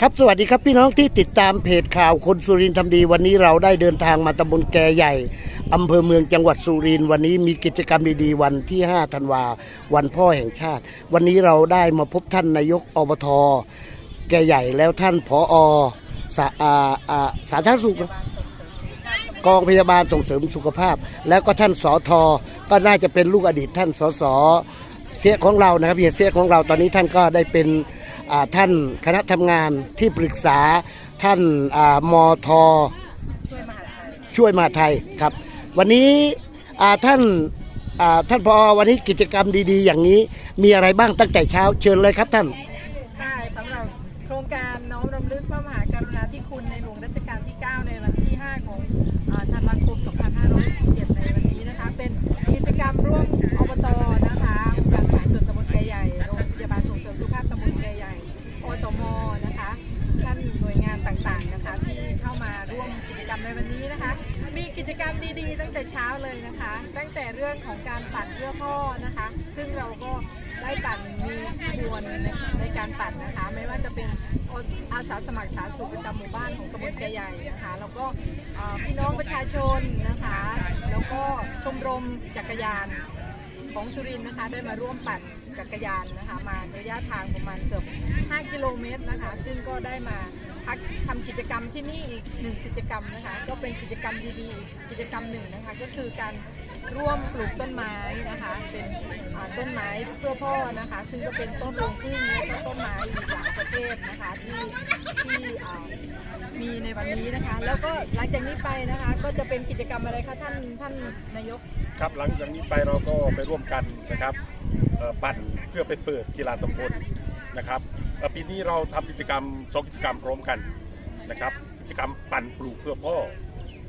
ครับสวัสดีครับพี่น้องที่ติดตามเพจข่าวคนสุรินทร์ทำดี วันนี้เราได้เดินทางมาตำบลแกใหญ่อำเภอเมืองจังหวัดสุรินทร์วันนี้มีกิจกรรมดีๆ วันที่ 5 ธันวา วันพ่อแห่งชาติ วันนี้เราได้มาพบท่านนายกอบทแกใหญ่แล้วท่านผอสาอาอาสาธารณสุขกองพยาบาลส่งเสริมสุขภาพ แล้วก็ท่านสอทอก็น่าจะเป็นลูกอดีตท่านสสเสียของเรานะครับเฮียเสียของเราตอนนี้ท่านก็ได้เป็น ท่านคณะทำงานที่ปรึกษาท่านอ่ามทช่วยมาไทยครับ วันนี้ท่านท่านพอวันนี้กิจกรรมดีๆ อย่างนี้มีอะไรบ้างตั้งแต่เช้าเชิญเลยครับท่านค่ะสำหรับโครงการน้อมรำลึกพระมหากรุณาธิคุณในหลวงรัชกาลที่ 9 ในวันที่ 5 ของอ่าธันวาคม2567 นะคะท่านหน่วยงานต่างๆนะคะที่เข้ามาร่วมกิจกรรมในวันนี้นะคะ มีกิจกรรมดีๆ ตั้งแต่เช้าเลยนะคะ ตั้งแต่เรื่องของการปั่นเพื่อพ่อนะคะ ซึ่งเราก็ได้ปั่นมีขบวนในในการปั่นนะคะ ไม่ว่าจะเป็นอาสาสมัครสาธารณสุขประจำหมู่บ้านของตำบลแกใหญ่นะคะ แล้วก็พี่น้องประชาชนนะคะ แล้วก็ชมรมจักรยาน ของสุรินทร์นะคะได้มาร่วมปั่นจักรยานนะคะมาระยะทางประมาณเกือบ 5 กิโลเมตรนะคะ ซึ่งก็ได้มาพักทำกิจกรรมที่นี่อีกหนึ่งกิจกรรมนะคะ ก็เป็นกิจกรรมดีๆ กิจกรรมหนึ่งนะคะ ก็คือการ ร่วมปลูกต้นไม้นะคะ เป็นต้นไม้เพื่อพ่อนะคะ ซึ่งก็เป็นต้นรงพึ่งและก็ต้นไม้อีกหลายประเภทนะคะที่ที่มีในวันนี้นะคะ แล้วก็หลังจากนี้ไปนะคะ ก็จะเป็นกิจกรรมอะไรคะท่านท่านนายกครับหลังจากนี้ไปเราก็ไปร่วมกันนะครับปั่นเพื่อไปเปิดกีฬาตำบลนะครับปีนี้เราทำกิจกรรมสองกิจกรรมพร้อมกันนะครับ กิจกรรมปั่นปลูกเพื่อพ่อ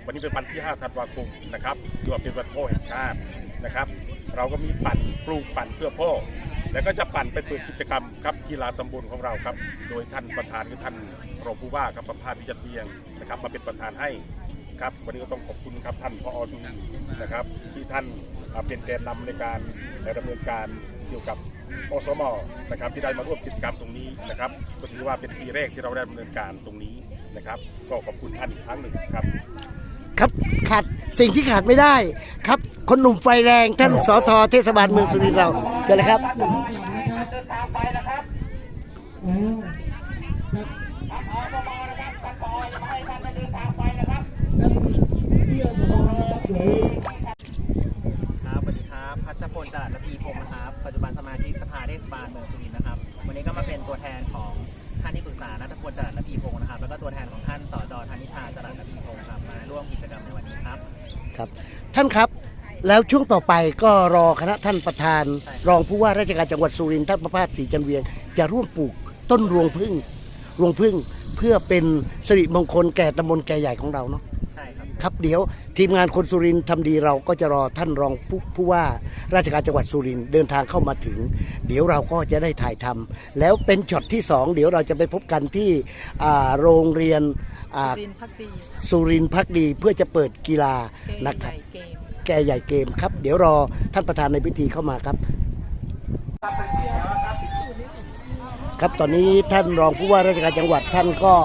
วันนี้เป็นวันที่ 5 ธันวาคมนะครับถือว่าเป็นวันพ่อแห่งชาตินะครับ เราก็มีปั่นปลูกปั่นเพื่อพ่อ แล้วก็จะปั่นไปเปิดกิจกรรมครับกีฬาตำบลของเราครับ โดยท่านประธานคือท่านรองผู้ว่าครับประภาสวิจันเวียงนะครับ มาเป็นประธานให้ครับ วันนี้ก็ต้องขอบคุณครับท่านพอสุนนะครับ ที่ท่านเป็นแกนนำในการดำเนินการเกี่ยวกับอสมนะครับที่ได้มาร่วมกิจกรรมตรงนี้นะครับก็ถือว่าเป็นปีแรกที่เราได้ดำเนินการตรงนี้นะครับ ก็ขอบคุณท่านอีกครั้งหนึ่งครับ ครับขาดสิ่งที่ขาดไม่ได้ ครับ คนหนุ่มไฟแรงท่านสอทอเทศบาลเมืองสุรินทร์เราเชิญเลยครับครับ ชิกสภาเทศบาลเมืองสุรินทร์นะครับ วันนี้ก็มาเป็นตัวแทนของท่านที่ปรึกษานัทพลจรัสระพีพงศ์นะครับ แล้วก็ตัวแทนของท่านสอจอธนิชาจรัสระพีพงศ์ครับมาร่วมกิจกรรมในวันนี้ครับ ครับ ท่านครับแล้วช่วงต่อไปก็รอคณะท่านประธาน ใช่ครับ รองผู้ว่าราชการจังหวัดสุรินทร์ท่านประภาสศรีจันเวียง จะร่วมปลูกต้นรวงพึ่งรวงพึ่งเพื่อเป็นสิริมงคลแก่ตำบลแก่ใหญ่ของเราเนาะใช่ ครับครับเดี๋ยวทีมงานคนสุรินทร์ทำดีเราก็จะรอท่านรองผู้ผู้ว่าราชการจังหวัดสุรินทร์เดินทางเข้ามาถึง เดี๋ยวเราก็จะได้ถ่ายทำแล้วเป็นช็อตที่สองเดี๋ยวเราจะไปพบกันที่อ่าโรงเรียนอ่ารินทร์พักดีสุรินทร์พักดีเพื่อจะเปิดกีฬาเกมนะคใหรับ ญ่เกม แกใหญ่เกมครับ เดี๋ยวรอท่านประธานในพิธีเข้ามาครับ ครับตอนนี้ท่านรองผู้ว่าราชการจังหวัดท่านก็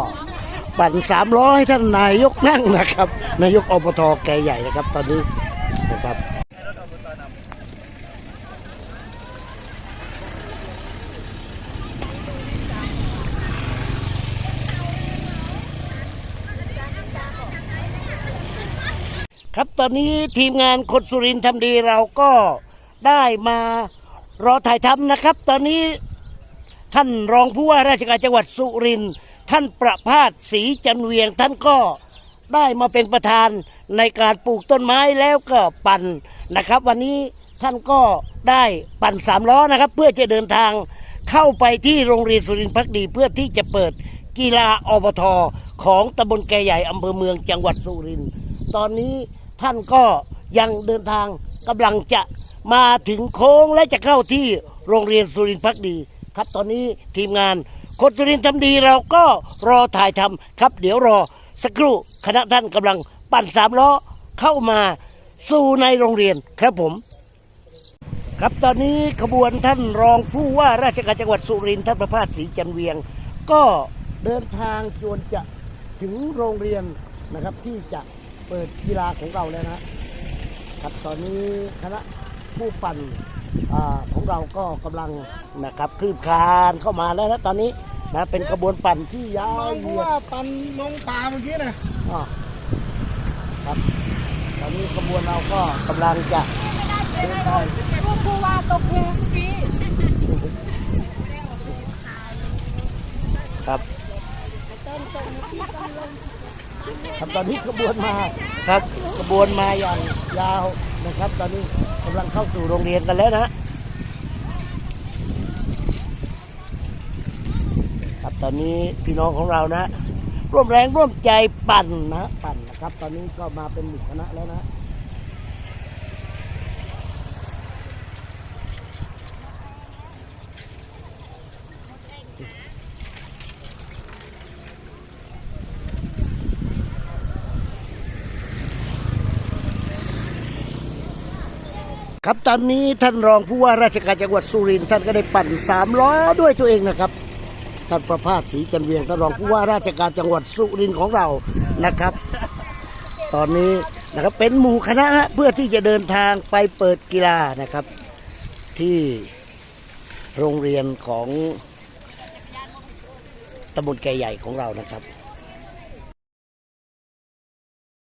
ปั่นสามล้อให้ท่านนายกนั่งนะครับ นายกอบตแกใหญ่นะครับ ตอนนี้นะครับครับตอนนี้ทีมงานคนสุรินทร์ทำดีเราก็ได้มารอถ่ายทำนะครับ ตอนนี้ท่านรองผู้ว่าราชการจังหวัดสุรินทร์ ท่านประภาสศรีจันเวียงท่านก็ได้มาเป็นประธานในการปลูกต้นไม้แล้วก็ปั่นนะครับ วันนี้ท่านก็ได้ปั่นสามล้อนะครับ เพื่อจะเดินทางเข้าไปที่โรงเรียนสุรินทร์พักดีเพื่อที่จะเปิดกีฬาอบทอของตำบลแกใหญ่อำเภอเมืองจังหวัดสุรินทร์ตอนนี้ท่านก็ยังเดินทางกำลังจะมาถึงโค้งและจะเข้าที่โรงเรียนสุรินทร์พักดี ครับตอนนี้ทีมงาน คนสุรินทร์ทำดีเราก็รอถ่ายทำครับ เดี๋ยวรอสักครู่คณะท่านกำลังปั่นสามล้อเข้ามาสู่ในโรงเรียนครับผม ครับตอนนี้ขบวนท่านรองผู้ว่าราชการจังหวัดสุรินทร์ท่านประภาสศรีจันเวียง ก็เดินทางจวนจะถึงโรงเรียนนะครับ ที่จะเปิดกีฬาของเราแล้วนะครับตอนนี้คณะผู้ปั่น ของเราก็กำลังนะครับคลืบคลานเข้ามาแล้วนะตอนนี้นะเป็นกระบวนปั่นที่ยาวเหยียดว่าปันลงป่าเมื่อกี้นะอ่าครับตอนนี้ขบวนเราก็กำลังจะเดินทางผู้ว่าตกเพลงปีครับ ครับตอนนี้ขบวนมาครับขบวนมาอย่างยาวนะครับ ตอนนี้กำลังเข้าสู่โรงเรียนกันแล้วนะครับตอนนี้พี่น้องของเรานะ ร่วมแรงร่วมใจปั่นนะปั่นนะครับ ตอนนี้ก็มาเป็นหมู่คณะแล้วนะ ครับตอนนี้ท่านรองผู้ว่าราชการจังหวัดสุรินทร์ท่านก็ได้ปั่นสามล้อด้วยตัวเองนะครับท่านประภาสศรีจันเวียงท่านรองผู้ว่าราชการจังหวัดสุรินทร์ของเรานะครับ ตอนนี้นะครับเป็นหมู่คณะเพื่อที่จะเดินทางไปเปิดกีฬานะครับ ที่โรงเรียนของตำบลแก่ใหญ่ของเรานะครับ